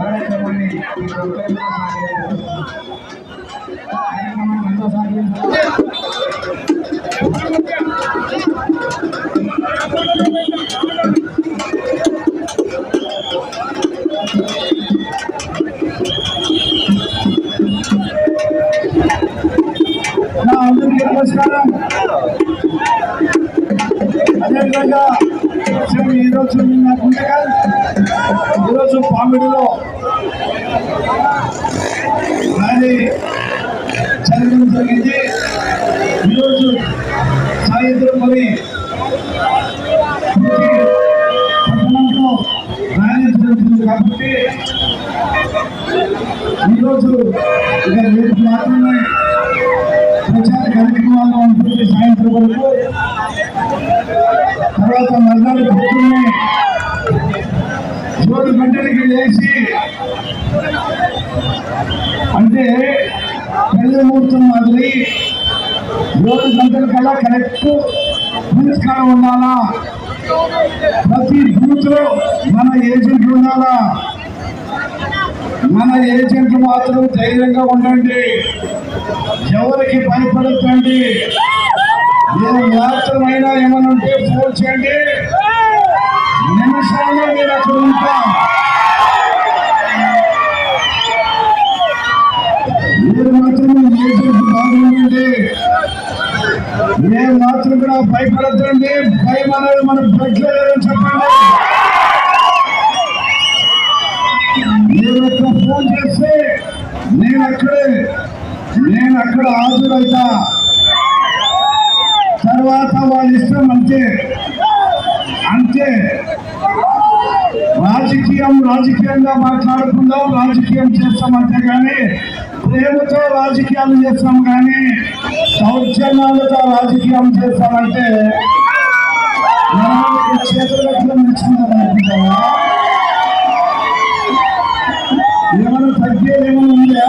కార్యక్రమాన్ని ఈ అదేవిధంగా అసలు ఈరోజు నాకుండగా ఈరోజు పామిడిలో ర్యాలీ జరగడం జరిగింది ఈరోజు సాయంత్రం మరి పూర్తి పట్టణంలో ర్యాలీ జరుగుతుంది కాబట్టి ఈరోజు ఇక రేపు మాత్రమే ప్రచార కార్యక్రమాలు ఉంటుంది సాయంత్రం వరకు తర్వాత మర్నాడు పొద్దున్నే మూడు గంటలకి లేచి అంటే పెళ్ళి ముహూర్తం మాదిరి ఏడు గంటల కల్లా కరెక్ట్ పురస్కారం ఉండాలా? ప్రతి బూత్లో మన ఏజెంట్లు ఉండాలా? మన ఏజెంట్లు మాత్రం ధైర్యంగా ఉండండి. ఎవరికి భయపడద్దండి. మీరు మాత్రమైనా ఏమైనా ఉంటే ఫోన్ చేయండి. నిమిషాల్లో మీరు అక్కడ ఉంటాం. మీరు మాత్రం ఏజెంట్ బాగుండండి. మేము మాత్రం కూడా భయపడద్దండి. భయం అనేది మన బ్లడ్ లేదని చెప్పండి. నేను అక్కడ హాజరైతా. తర్వాత వాళ్ళ ఇష్టం అంతే. అంతే. రాజకీయం రాజకీయంగా మాట్లాడుకుందాం రాజకీయం చేస్తాం అంతే కానీ ప్రేమతో రాజకీయాలు చేస్తాం కానీ సౌజన్యాలతో రాజకీయం చేస్తామంటే మనకి చేతులు నచ్చిందని అనుకుంటావా ఏమైనా తగ్గేది ఏమైనా ఉందా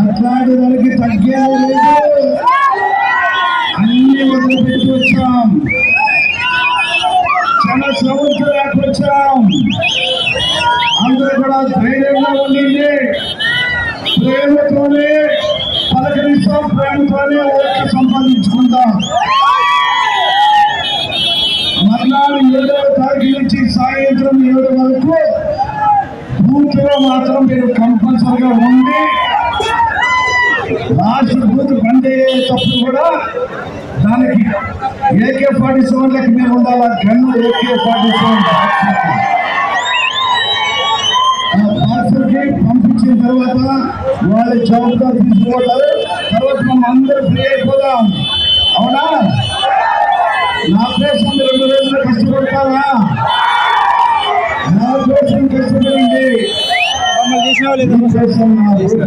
అట్లాంటి దానికి లేదు అన్ని వదిలిపెట్టి వచ్చాం చాలా వచ్చాం అందరూ కూడా ధైర్యంగా ఉండండి ప్రేమతోనే పలకరిస్తాం ప్రేమతోనే ఓట్లు సంపాదించుకుందాం మర్నాడు ఏడవ తారీఖు నుంచి సాయంత్రం ఏడు వరకు బూత్లో మాత్రం మీరు కంపల్సరిగా ఉండి లాస్ట్ బూత్ బంద్ అయ్యేటప్పుడు కూడా దానికి ఏకే ఫార్టీ సెవెన్ లెక్క మీరు ఉండాలి? గన్ను ఏకే ఫార్టీ సెవెన్ పార్సల్కి పంపించిన తర్వాత వాళ్ళ జవాబుదారు తీసుకుంటారు తర్వాత మనం అందరూ ఫ్రీ అయిపోదాం. అవునా? నా కోసం రెండు రోజులు కష్టపడతారా? నా కోసం కష్టపడి నేను తీసినావా లేదా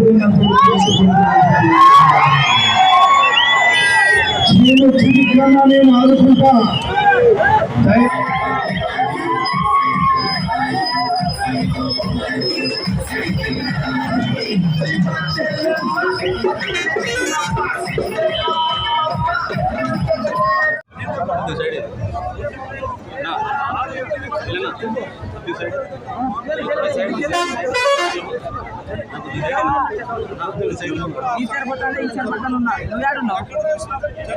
చిరికన్నా నేను ఆదుకుంటా దయ- ఇది ఈ సార్ పోతాంటే ఈ సైడ్ పక్కన ఉన్నా నువ్వు